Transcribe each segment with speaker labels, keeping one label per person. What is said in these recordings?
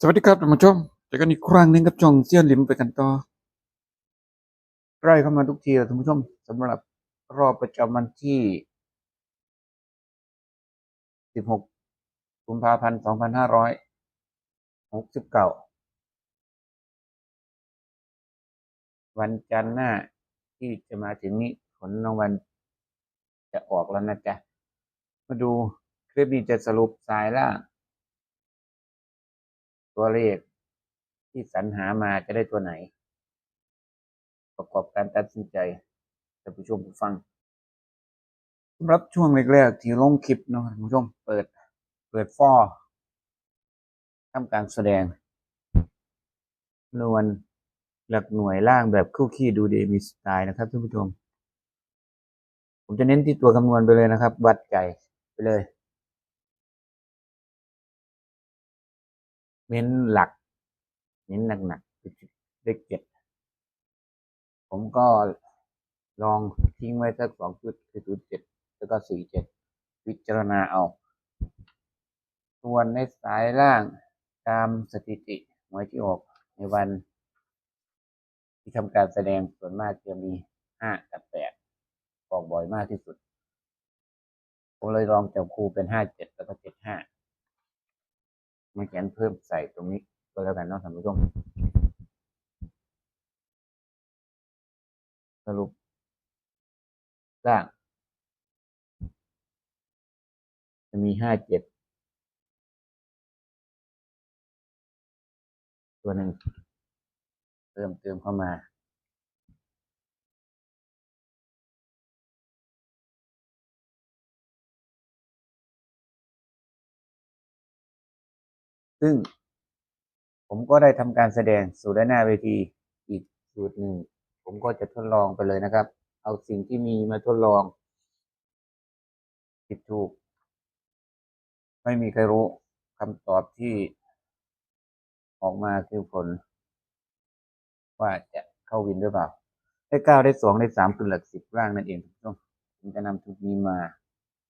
Speaker 1: สวัสดีครับท่านผู้ชมเจอกันอีกครั้งหนึ่งกับช่องเซียนหลิมไปกันต่อใกล้เข้ามาทุกทีแล้วท่านผู้ชมสำหรับรอบประจำวันที่ 16 กุมภาพันธ์ 2569 วันจันทร์หน้าที่จะมาถึงนี้ผลรางวัลจะออกแล้วนะจ๊ะ มาดูคลิปนี้จะสรุปสายล่าง ตัวเลขที่สรรหามาจะได้ตัวไหน ประกอบการตัดสินใจท่านผู้ชมผู้ฟังสำหรับช่วงแรกๆที่ลงคลิปเนาะท่านผู้ชมเปิด เปิดฟอร์ทำการแสดงนวลหลักหน่วยล่างแบบคู่ขี้ดูดีมีสไตล์นะครับท่านผู้ชม ผมจะเน้นที่ตัวคำนวณไปเลยนะครับ วัดใจไปเลย เน้นหลัก เน้นหนักๆคือเลขเจ็ดผมก็ลองทิ้งไว้สักสองชุดคือศูนย์เจ็ดแล้วก็สี่เจ็ดพิจารณาเอา ส่วนในสายล่างตามสถิติหวยที่ออกในวัน ที่ทำการแสดงส่วนมากจะมีห้ากับแปดออกบ่อยมากที่สุด ผมเลยลองจับคู่เป็นห้าเจ็ดแล้วก็เจ็ดห้า มาเขียนเพิ่มใส่ตรงนี้ก็แล้วกันเนาะท่านผู้ชมสรุปล่าง จะมีห้าเจ็ดตัวหนึ่งเติมเติมเข้ามา ซึ่ง ผมก็ได้ทำการแสดงสู่ด้านหน้าเวทีอีกสูตรหนึ่ง ผมก็จะทดลองไปเลยนะครับ เอาสิ่งที่มีมาทดลอง ผิดถูก ไม่มีใครรู้คำตอบที่ ออกมาคือผล ว่าจะเข้าวินหรือเปล่า ได้เก้าได้สองได้สามคือหลักสิบร่างนั่นเองทุกท่านผมจะนำทุกนี้มา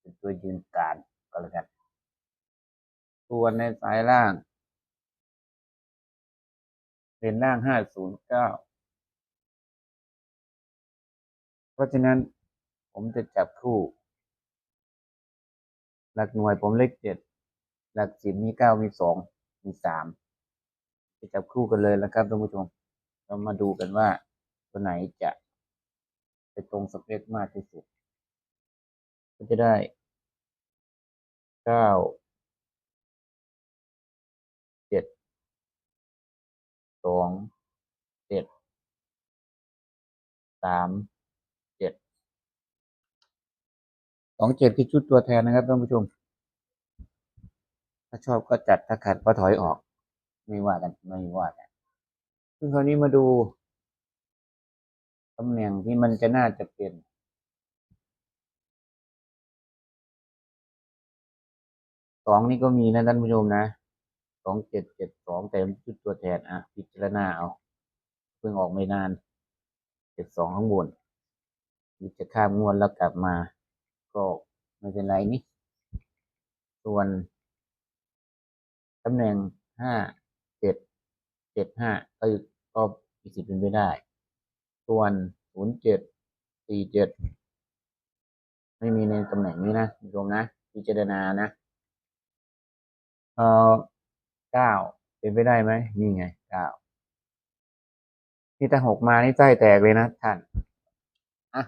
Speaker 1: เป็นตัวยืนการก็แล้วกัน ส่วนในสายล่าง เป็นล่างห้าศูนย์เก้าเพราะฉะนั้นผมจะจับคู่ หลักหน่วยผมเลขเจ็ดหลักสิบมีเก้ามีสองมีสามจะจับคู่กันเลยนะครับท่านผู้ชม เรามาดูกันว่าตัวไหนจะไปตรงสเปคมากที่สุด ก็จะได้เก้า สองเจ็ดสามเจ็ดสองเจ็ดคือชุดตัวแทนนะครับท่านผู้ชม ถ้าชอบก็จัดถ้าขัดก็ถอยออก ไม่ว่ากันไม่ว่ากันซึ่งคราวนี้มาดูตำแหน่งที่มันจะน่าจะเป็นสองนี่ก็มีนะท่านผู้ชมนะ สองเจ็ดเจ็ดสองแต่ชุดตัวแทนอะพิจารณาเอา เพิ่งออกไม่นานเจ็ดสองข้างบนมีจะข้ามงวดแล้วกลับมา ก็ไม่เป็นไรนี่ ส่วนตำแหน่งห้าเจ็ดเจ็ดห้าก็ก็มีสิทธิ์เป็นไปได้ ส่วนศูนย์เจ็ดสี่เจ็ดไม่มีในตำแหน่งนี้นะคุณผู้ชมนะพิจารณานะ เอ่อ เก้าเป็นไปได้ไหมนี่ไงเก้านี่ถ้าหกมานี่ไส้แตกเลยนะท่านอะ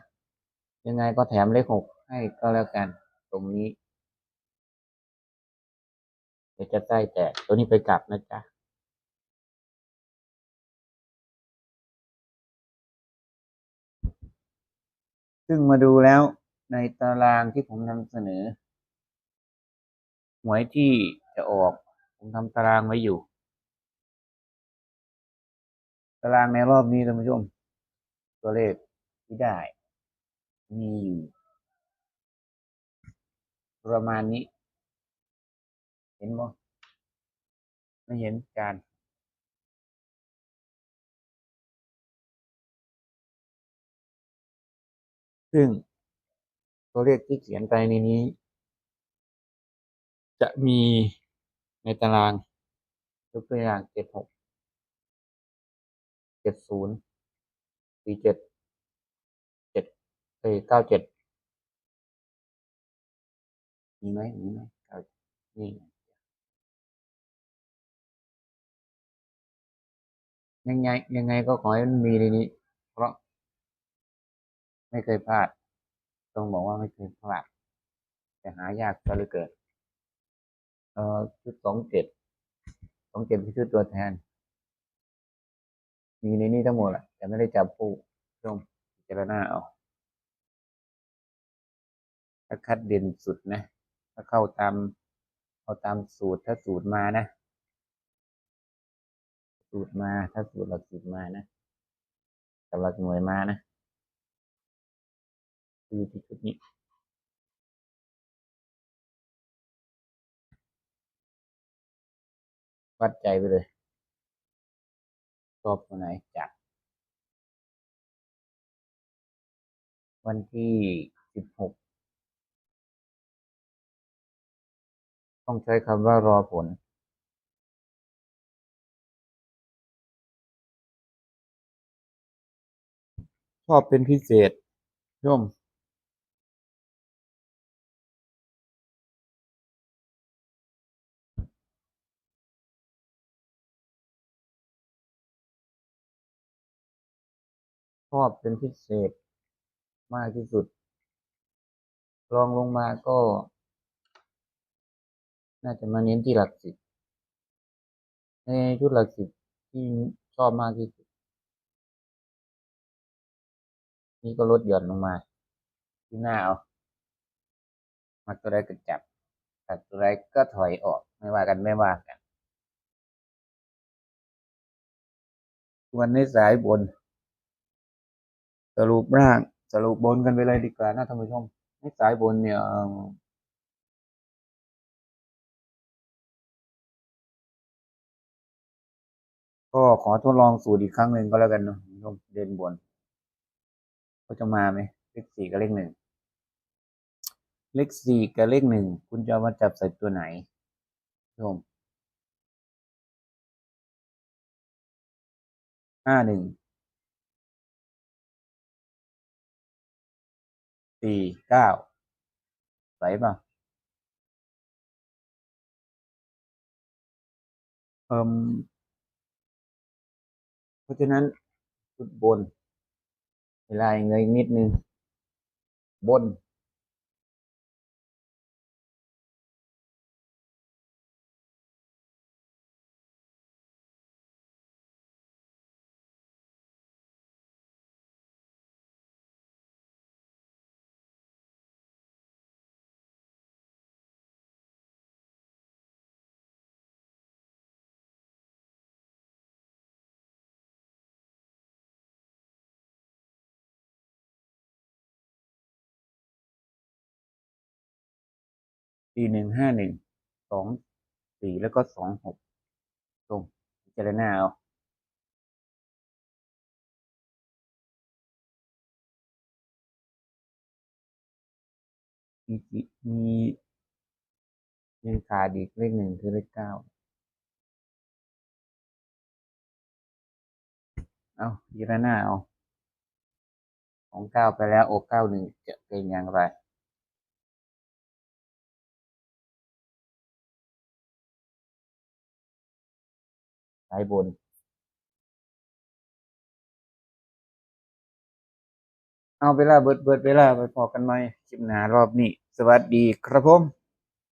Speaker 1: ยังไงก็แถมเลขหกให้ก็แล้วกัน ตรงนี้เดี๋ยวจะไส้แตกตัวนี้ไปกลับนะจ๊ะซึ่งมาดูแล้วในตารางที่ผมนำเสนอ หวยที่จะออก ผมทำตารางไว้อยู่ ตารางในรอบนี้ท่านผู้ชม ตัวเลขที่ได้ มีอยู่ประมาณนี้ เห็นบ่ไม่เห็นการซึ่งตัวเลขที่เขียนไปในนี้ จะมี ในตารางโดกตัวอย่างเจ็ดหกเจ็ดศูนย์สี่เจ็ดเจ็ดเอ้ยเก้าเจ็ดมีไหมมีไหมเก้านี่ยังไงยังไงก็ขอให้มันมีในนี้ เพราะ ไม่เคยพลาด ต้องบอกว่าไม่เคยพลาด แต่หายากซะเลือเกินเอ่อ ชุดสองเจ็ดสองเจ็ดคือชุดตัวแทน มีในนี้ทั้งหมดแหละแต่ไม่ได้จับคู่ชมพิจารณาเอาถ้าคัดเด่นสุดนะถ้าเข้าตามเอาตามสูตรถ้าสูตรมานะ สูตรมาถ้าสูตรหลักสูตรมานะกับหลักหน่วยมานะคือที่ชุดนี้ วัดใจไปเลยชอบตัวไหนจัดวันที่สิบหกต้องใช้คำว่ารอผล ชอบเป็นพิเศษย่อม ชอบเป็นพิเศษมากที่สุด รองลงมาก็ น่าจะมาเน้นที่หลักสิบในชุดหลักสิบที่ชอบมากที่สุด นี่ก็ลดหย่อนลงมา ที่หน้าเอามาตัวใดก็จับตัดตัวใดก็ถอยออกไม่ว่ากันไม่ว่ากัน ส่วนในสายบน สรุปร่างสรุปบนกันไปเลยดีกว่านะท่านผู้ชมในสายบนเนี่ยก็ขอทดลองสูตรอีกครั้งหนึ่งก็แล้วกันเนาะท่านผู้ชมเดินบน ก็จะมาไหมเลขสี่กับเลขหนึ่งเลขสี่กับเลขหนึ่งคุณจะมาจับใส่ตัวไหนท่านผู้ชมห้าหนึ่ง สี่เก้าไหลป่ะเอิ่มเพราะฉะนั้นจุดบน เวลาเงยนิดนึง บน สี่หนึ่งห้าหนึ่งสองสี่แล้วก็สองหกตรงพิจารณาเอามีจิมียังขาดอีกเลขหนึ่งคือเลขเก้าเอาพิจารณาเอาของเก้าไปแล้วโอเก้าหนึ่งจะเป็นอย่างไร้ายบนเอาเวลาเบิดเบิดเวลาไปพอกันไหมคลิปหน้ารอบนี้ สวัสดีครับผม